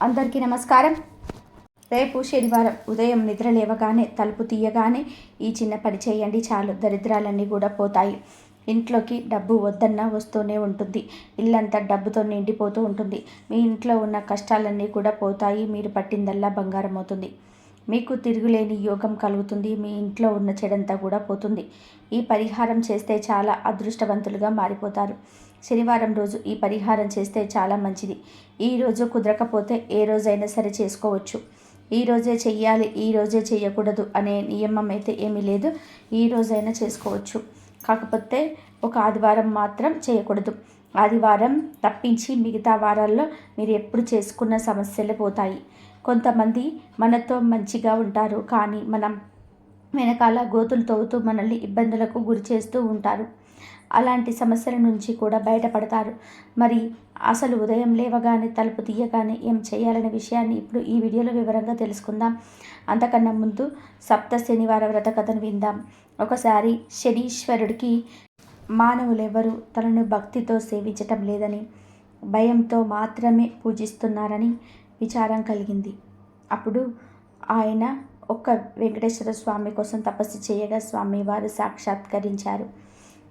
అందరికీ నమస్కారం. రేపు శనివారం ఉదయం నిద్ర లేవగానే తలుపు తీయగానే ఈ చిన్న పని చేయండి చాలు. దరిద్రాలన్నీ కూడా పోతాయి. ఇంట్లోకి డబ్బు వద్దన్నా వస్తూనే ఉంటుంది. ఇల్లంతా డబ్బుతో నిండిపోతూ ఉంటుంది. మీ ఇంట్లో ఉన్న కష్టాలన్నీ కూడా పోతాయి. మీరు పట్టిందల్లా బంగారం అవుతుంది. మీకు తిరుగులేని యోగం కలుగుతుంది మీ ఇంట్లో ఉన్న చెడంతా కూడా పోతుంది. ఈ పరిహారం చేస్తే చాలా అదృష్టవంతులుగా మారిపోతారు. శనివారం రోజు ఈ పరిహారం చేస్తే చాలా మంచిది. ఈ రోజు కుదరకపోతే ఏ రోజైనా సరే చేసుకోవచ్చు. ఈ రోజే చెయ్యాలి ఈ రోజే చేయకూడదు అనే నియమం అయితే ఏమీ లేదు. ఈ రోజైనా చేసుకోవచ్చు. కాకపోతే ఒక ఆదివారం మాత్రం చేయకూడదు. ఆదివారం తప్పించి మిగతా వారాల్లో మీరు ఎప్పుడు చేసుకున్న సమస్యలు పోతాయి. కొంతమంది మనతో మంచిగా ఉంటారు కానీ మనం వెనకాల గోతులు తవ్వుతూ మనల్ని ఇబ్బందులకు గురి చేస్తూ ఉంటారు. అలాంటి సమస్యల నుంచి కూడా బయటపడతారు. మరి అసలు ఉదయం లేవగానే తలుపు తీయగానే ఏం చేయాలనే విషయాన్ని ఇప్పుడు ఈ వీడియోలో వివరంగా తెలుసుకుందాం. అంతకన్నా ముందు సప్త శనివార వ్రత కథను విందాం. ఒకసారి శనీశ్వరుడికి మానవులెవరూ తనను భక్తితో సేవించటం లేదని భయంతో మాత్రమే పూజిస్తున్నారని విచారం కలిగింది. అప్పుడు ఆయన ఒక్క వెంకటేశ్వర స్వామి కోసం తపస్సు చేయగా స్వామివారు సాక్షాత్కరించారు.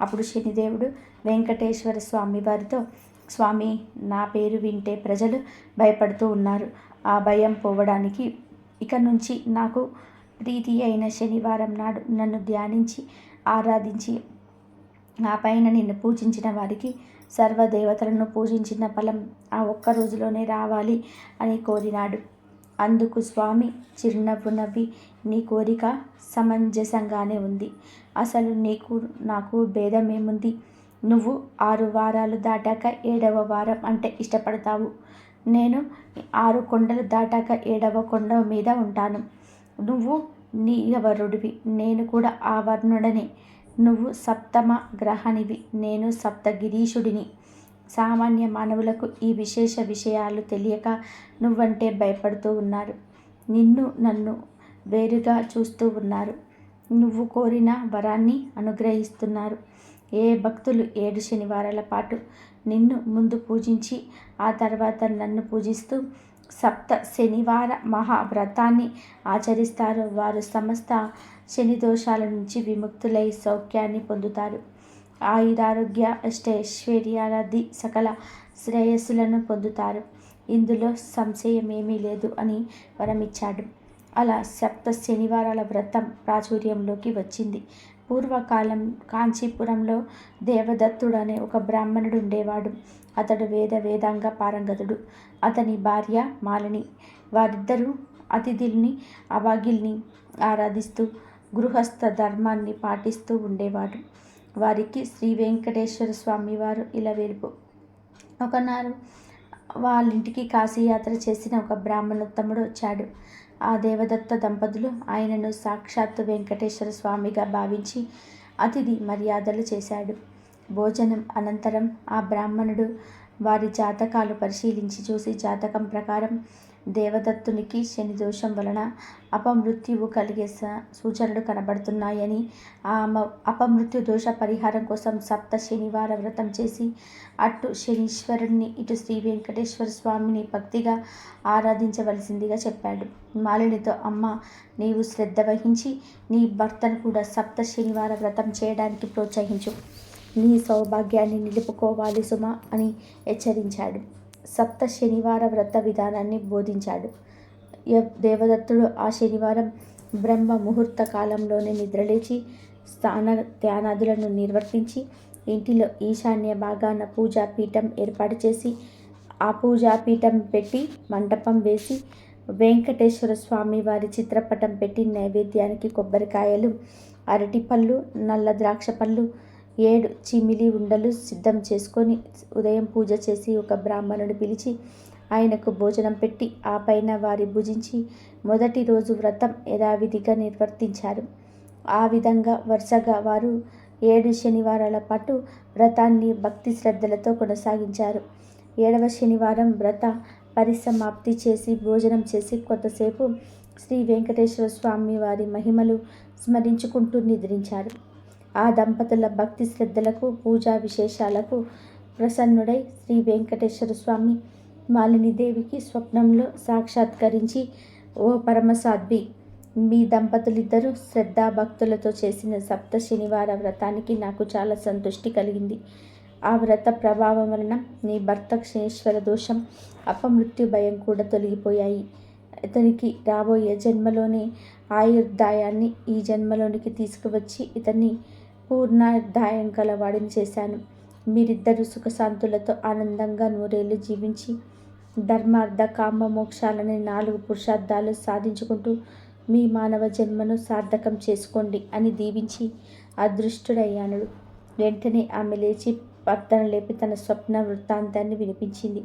అప్పుడు శనిదేవుడు వెంకటేశ్వర స్వామి వారితో స్వామి నా పేరు వింటే ప్రజలు భయపడుతూ ఉన్నారు. ఆ భయం పోవడానికి ఇక నుంచి నాకు ప్రీతి అయిన శనివారం నాడు నన్ను ధ్యానించి ఆరాధించి ఆ పైన నిన్ను పూజించిన వారికి సర్వదేవతలను పూజించిన ఫలం ఆ ఒక్క రోజులోనే రావాలి అని కోరినాడు. అందుకు స్వామి చిరునవ్వు నవ్వి నీ కోరిక సమంజసంగానే ఉంది. అసలు నీకు నాకు భేదమేముంది? నువ్వు ఆరు వారాలు దాటాక ఏడవ వారం అంటే ఇష్టపడతావు. నేను ఆరు కొండలు దాటాక ఏడవ కొండ మీద ఉంటాను. నువ్వు నీలవరుడివి నేను కూడా ఆ వర్ణుడనే నువ్వు సప్తమ గ్రహనివి నేను సప్తగిరీషుడిని సామాన్య మానవులకు ఈ విశేష విషయాలు తెలియక నువ్వంటే భయపడుతూ ఉన్నారు. నిన్ను నన్ను వేరుగా చూస్తూ ఉన్నారు. నువ్వు కోరిన వరాన్ని అనుగ్రహిస్తున్నారు. ఏ భక్తులు ఏడు శనివారాల పాటు నిన్ను ముందు పూజించి ఆ తర్వాత నన్ను పూజిస్తూ సప్త శనివార మహావ్రతాన్ని ఆచరిస్తారు. వారు సమస్త శని దోషాల నుంచి విముక్తులై సౌఖ్యాన్ని పొందుతారు. ఆయురారోగ్య అష్టైశ్వర్యాది సకల శ్రేయస్సులను పొందుతారు. ఇందులో సంశయం ఏమీ లేదు అని వరమిచ్చాడు. అలా సప్త శనివారాల వ్రతం ప్రాచుర్యంలోకి వచ్చింది. పూర్వకాలం కాంచీపురంలో దేవదత్తుడు అనే ఒక బ్రాహ్మణుడు ఉండేవాడు. అతడు వేద వేదాంగ పారంగతుడు. అతని భార్య మాలిని. వారిద్దరూ అతిథుల్ని అవాగిల్ని ఆరాధిస్తూ గృహస్థ ధర్మాన్ని పాటిస్తూ ఉండేవాడు వారికి శ్రీ వెంకటేశ్వర స్వామి వారు ఇలా వెలుపు ఒకనాడు వాళ్ళ ఇంటికి కాశీయాత్ర చేసిన ఒక బ్రాహ్మణోత్తముడు వచ్చాడు. ఆ దేవదత్త దంపతులు ఆయనను సాక్షాత్తు వెంకటేశ్వర స్వామిగా భావించి అతిథి మర్యాదలు చేశాడు. భోజనం అనంతరం ఆ బ్రాహ్మణుడు వారి జాతకాలు పరిశీలించి చూసి జాతకం ప్రకారం దేవదత్తునికి శని దోషం వలన అపమృత్యువు కలిగే సూచనలు కనబడుతున్నాయని ఆ అపమృత్యు దోష పరిహారం కోసం సప్త శనివార వ్రతం చేసి అటు శనీశ్వరుణ్ణి ఇటు శ్రీ వెంకటేశ్వర స్వామిని భక్తిగా ఆరాధించవలసిందిగా చెప్పాడు. మాలినితో అమ్మ నీవు శ్రద్ధ వహించి నీ భర్తను కూడా సప్త శనివార వ్రతం చేయడానికి ప్రోత్సహించు. నీ సౌభాగ్యాన్ని నిలుపుకోవాలి సుమ అని హెచ్చరించాడు. సప్త శనివార వ్రత విధానాన్ని బోధించాడు. దేవదత్తుడు ఆ శనివారం బ్రహ్మ ముహూర్త కాలంలోనే నిద్రలేచి స్థాన ధ్యానాదులను నిర్వర్తించి ఇంటిలో ఈశాన్య భాగాన పూజా పీఠం ఏర్పాటు చేసి ఆ పూజా పీఠం పెట్టి మంటపం వేసి వెంకటేశ్వర స్వామి వారి చిత్రపటం పెట్టి నైవేద్యానికి కొబ్బరికాయలు అరటిపళ్ళు నల్ల ద్రాక్ష పళ్ళు ఏడు చిమిలి ఉండలు సిద్ధం చేసుకొని ఉదయం పూజ చేసి ఒక బ్రాహ్మణుడు పిలిచి ఆయనకు భోజనం పెట్టి ఆ పైన వారి భుజించి మొదటి రోజు వ్రతం యథావిధిగా నిర్వర్తించారు. ఆ విధంగా వరుసగా వారు ఏడు శనివారాల పాటు వ్రతాన్ని భక్తి శ్రద్ధలతో కొనసాగించారు. ఏడవ శనివారం వ్రత పరిసమాప్తి చేసి భోజనం చేసి కొంతసేపు శ్రీ వెంకటేశ్వర స్వామి వారి మహిమలు స్మరించుకుంటూ నిద్రించారు. ఆ దంపతుల భక్తి శ్రద్ధలకు పూజా విశేషాలకు ప్రసన్నుడై శ్రీ వెంకటేశ్వర స్వామి మాలినీదేవికి స్వప్నంలో సాక్షాత్కరించి ఓ పరమసాధ్వి మీ దంపతులిద్దరూ శ్రద్ధాభక్తులతో చేసిన సప్త శనివార వ్రతానికి నాకు చాలా సంతృష్టి కలిగింది. ఆ వ్రత ప్రభావం వలన నీ భర్త క్షేశ్వర దోషం అపమృత్యు భయం కూడా తొలగిపోయాయి. ఇతనికి రాబోయే జన్మలోనే ఆయుర్దాయాన్ని ఈ జన్మలోనికి తీసుకువచ్చి ఇతన్ని పూర్ణాయుర్దాయం కలవాడిని చేశాను. మీరిద్దరు సుఖశాంతులతో ఆనందంగా నూరేళ్ళు జీవించి ధర్మార్థ కామ మోక్షాలని నాలుగు పురుషార్థాలు సాధించుకుంటూ మీ మానవ జన్మను సార్థకం చేసుకోండి అని దీవించి అదృష్టుడయ్యాను. వెంటనే ఆమె లేచి భర్తన లేపి తన స్వప్న వృత్తాంతాన్ని వినిపించింది.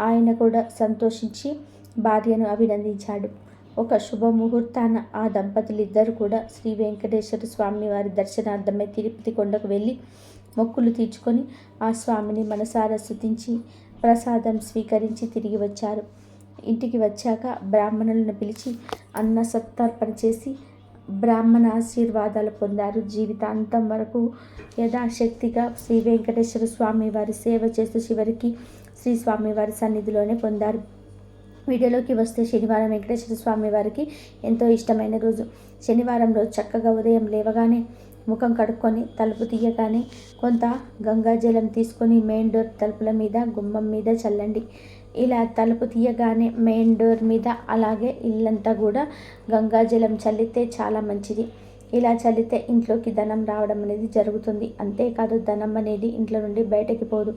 ఆయన కూడా సంతోషించి భార్యను అభినందించాడు. ఒక శుభముహూర్తాన ఆ దంపతులిద్దరూ కూడా శ్రీ వెంకటేశ్వర స్వామి వారి దర్శనార్థమై తిరుపతి కొండకు వెళ్ళి మొక్కులు తీర్చుకొని ఆ స్వామిని మనసారా స్థుతించి ప్రసాదం స్వీకరించి తిరిగి వచ్చారు. ఇంటికి వచ్చాక బ్రాహ్మణులను పిలిచి అన్న సత్తార్పణ చేసి బ్రాహ్మణ ఆశీర్వాదాలు పొందారు. జీవితాంతం వరకు యథాశక్తిగా శ్రీ వెంకటేశ్వర స్వామి వారి సేవ చేస్తూ చివరికి శ్రీ స్వామి వారి సన్నిధిలోనే పొందారు. వీడియోలోకి వస్తే శనివారం వెంకటేశ్వర స్వామి వారికి ఎంతో ఇష్టమైన రోజు. శనివారం రోజు చక్కగా ఉదయం లేవగానే ముఖం కడుక్కొని తలుపు తీయగానే కొంత గంగాజలం తీసుకొని మెయిన్ డోర్ తలుపుల మీద గుమ్మం మీద చల్లండి. ఇలా తలుపు తీయగానే మెయిన్ డోర్ మీద అలాగే ఇల్లంతా కూడా గంగాజలం చల్లితే చాలా మంచిది. ఇలా చల్లితే ఇంట్లోకి ధనం రావడం అనేది జరుగుతుంది. అంతేకాదు ధనం అనేది ఇంట్లో నుండి బయటకి పోదు.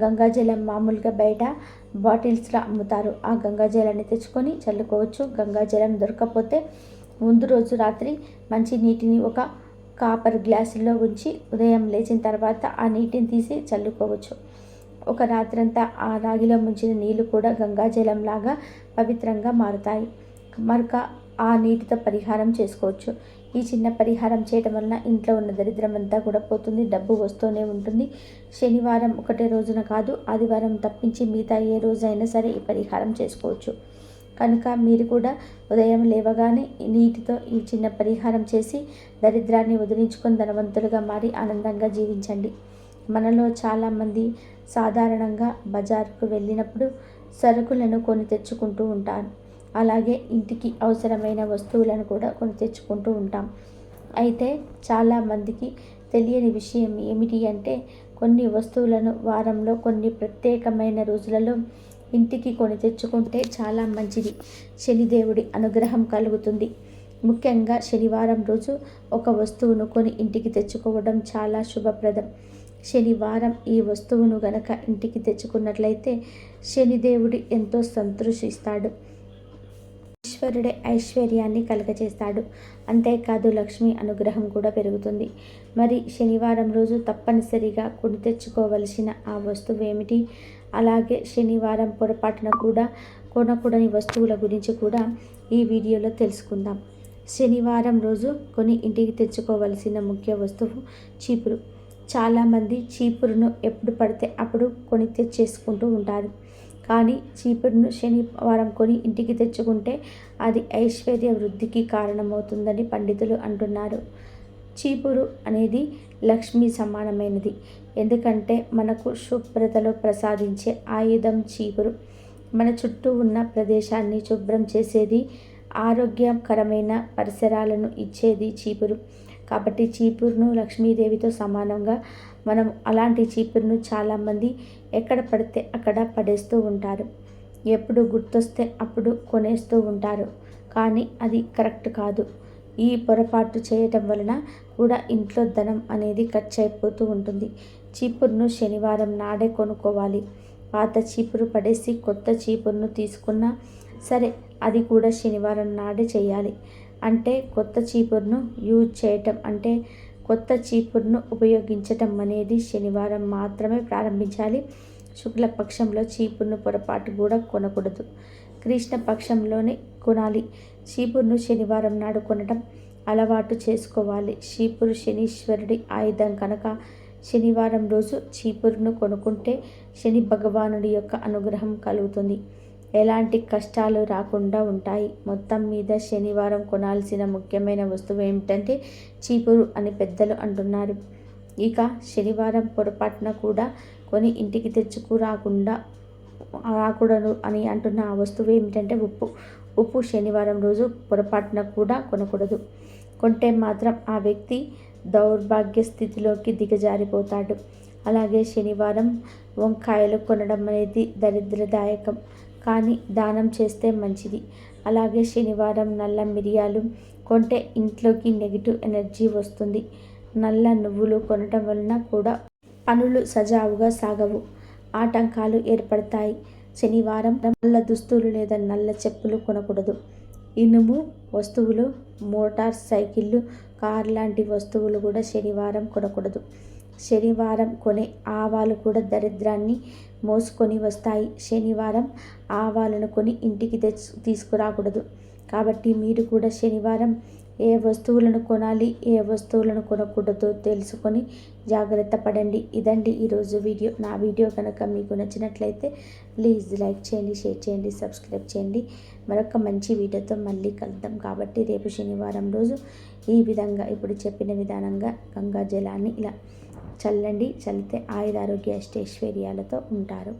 గంగాజలం మామూలుగా బయట బాటిల్స్లో అమ్ముతారు. ఆ గంగాజలాన్ని తెచ్చుకొని చల్లుకోవచ్చు. గంగాజలం దొరకకపోతే ముందు రోజు రాత్రి మంచి నీటిని ఒక కాపర్ గ్లాసులో ఉంచి ఉదయం లేచిన తర్వాత ఆ నీటిని తీసి చల్లుకోవచ్చు. ఒక రాత్రంతా ఆ రాగిలో ముంచిన నీళ్ళు కూడా గంగాజలంలాగా పవిత్రంగా మారుతాయి. మరొక ఆ నీటితో పరిహారం చేసుకోవచ్చు. ఈ చిన్న పరిహారం చేయటం వలన ఇంట్లో ఉన్న దరిద్రం అంతా కూడా పోతుంది డబ్బు వస్తూనే ఉంటుంది. శనివారం ఒకటే రోజున కాదు ఆదివారం తప్పించి మిగతా ఏ రోజైనా సరే ఈ పరిహారం చేసుకోవచ్చు. కనుక మీరు కూడా ఉదయం లేవగానే నీటితో ఈ చిన్న పరిహారం చేసి దరిద్రాన్ని వదిలించుకొని ధనవంతులుగా మారి ఆనందంగా జీవించండి. మనలో చాలామంది సాధారణంగా బజార్కు వెళ్ళినప్పుడు సరుకులను కొని తెచ్చుకుంటూ ఉంటారు. అలాగే ఇంటికి అవసరమైన వస్తువులను కూడా కొని తెచ్చుకుంటూ ఉంటాం. అయితే చాలామందికి తెలియని విషయం ఏమిటి అంటే కొన్ని వస్తువులను వారంలో కొన్ని ప్రత్యేకమైన రోజులలో ఇంటికి కొని తెచ్చుకుంటే చాలా మంచిది. శనిదేవుడి అనుగ్రహం కలుగుతుంది. ముఖ్యంగా శనివారం రోజు ఒక వస్తువును కొని ఇంటికి తెచ్చుకోవడం చాలా శుభప్రదం. శనివారం ఈ వస్తువును గనక ఇంటికి తెచ్చుకున్నట్లయితే శనిదేవుడు ఎంతో సంతోషిస్తాడు ఈశ్వరుడే ఐశ్వర్యాన్ని కలగజేస్తాడు. అంతేకాదు లక్ష్మి అనుగ్రహం కూడా పెరుగుతుంది. మరి శనివారం రోజు తప్పనిసరిగా కొని తెచ్చుకోవలసిన ఆ వస్తువు ఏమిటి అలాగే శనివారం పొరపాటున కూడా కొనకూడని వస్తువుల గురించి కూడా ఈ వీడియోలో తెలుసుకుందాం. శనివారం రోజు కొని ఇంటికి తెచ్చుకోవలసిన ముఖ్య వస్తువు చీపురు. చాలామంది చీపురును ఎప్పుడు పడితే అప్పుడు కొని తెచ్చేసుకుంటూ ఉంటారు. కానీ చీపురును శనివారం కొని ఇంటికి తెచ్చుకుంటే అది ఐశ్వర్య వృద్ధికి కారణమవుతుందని పండితులు అంటున్నారు. చీపురు అనేది లక్ష్మి సమానమైనది. ఎందుకంటే మనకు శుభ్రతలో ప్రసాదించే ఆయుధం చీపురు. మన చుట్టూ ఉన్న ప్రదేశాన్ని శుభ్రం చేసేది ఆరోగ్యకరమైన పరిసరాలను ఇచ్చేది చీపురు. కాబట్టి చీపురును లక్ష్మీదేవితో సమానంగా మనం అలాంటి చీపురును చాలామంది ఎక్కడ పడితే అక్కడ పడేస్తూ ఉంటారు. ఎప్పుడు గుర్తొస్తే అప్పుడు కొనేస్తూ ఉంటారు. కానీ అది కరెక్ట్ కాదు. ఈ పొరపాటు చేయటం వలన కూడా ఇంట్లో ధనం అనేది ఖర్చు అయిపోతూ ఉంటుంది. చీపురును శనివారం నాడే కొనుక్కోవాలి. పాత చీపురు పడేసి కొత్త చీపురును తీసుకున్నా సరే అది కూడా శనివారం నాడే చేయాలి. అంటే కొత్త చీపురును యూజ్ చేయటం అంటే కొత్త చీపురును ఉపయోగించటం అనేది శనివారం మాత్రమే ప్రారంభించాలి. శుక్లపక్షంలో చీపురును పొరపాటు కూడా కొనకూడదు. కృష్ణపక్షంలోనే కొనాలి. చీపురును శనివారం నాడు కొనటం అలవాటు చేసుకోవాలి. చీపురు శనీశ్వరుడి ఆయుధం కనుక శనివారం రోజు చీపురును కొనుక్కుంటే శని భగవానుడి యొక్క అనుగ్రహం కలుగుతుంది. ఎలాంటి కష్టాలు రాకుండా ఉంటాయి. మొత్తం మీద శనివారం కొనాల్సిన ముఖ్యమైన వస్తువు ఏమిటంటే చీపురు అని పెద్దలు అంటున్నారు. ఇక శనివారం పొరపాటున కూడా కొని ఇంటికి తెచ్చుకు రాకుండా రాకూడదు అని అంటున్న ఆ వస్తువు ఏమిటంటే ఉప్పు. ఉప్పు శనివారం రోజు పొరపాటున కూడా కొనకూడదు. కొంటే మాత్రం ఆ వ్యక్తి దౌర్భాగ్య స్థితిలోకి దిగజారిపోతాడు. అలాగే శనివారం వంకాయలు కొనడం అనేది దరిద్రదాయకం. కానీ దానం చేస్తే మంచిది. అలాగే శనివారం నల్ల మిరియాలు కొంటే ఇంట్లోకి నెగిటివ్ ఎనర్జీ వస్తుంది. నల్ల నువ్వులు కొనటం వలన కూడా పనులు సజావుగా సాగవు. ఆటంకాలు ఏర్పడతాయి. శనివారం నల్ల దుస్తులు లేదా నల్ల చెప్పులు కొనకూడదు. ఇనుము వస్తువులు మోటార్ సైకిళ్ళు కార్ లాంటి వస్తువులు కూడా శనివారం కొనకూడదు. శనివారం కొనే ఆవాలు కూడా దరిద్రాన్ని మోసుకొని వస్తాయి. శనివారం ఆవాలను కొని ఇంటికి తెచ్చు తీసుకురాకూడదు. కాబట్టి మీరు కూడా శనివారం ఏ వస్తువులను కొనాలి ఏ వస్తువులను కొనకూడదో తెలుసుకొని జాగ్రత్త పడండి. ఇదండి ఈరోజు వీడియో. నా వీడియో కనుక మీకు నచ్చినట్లయితే ప్లీజ్ లైక్ చేయండి షేర్ చేయండి సబ్స్క్రైబ్ చేయండి. మరొక మంచి వీడియోతో మళ్ళీ కలుద్దాం. కాబట్టి రేపు శనివారం రోజు ఈ విధంగా ఇప్పుడు చెప్పిన విధానంగా గంగా జలాన్ని ఇలా చల్లండి. చల్లితే ఆయుధారోగ్య అష్టైశ్వర్యాలతో ఉంటారు.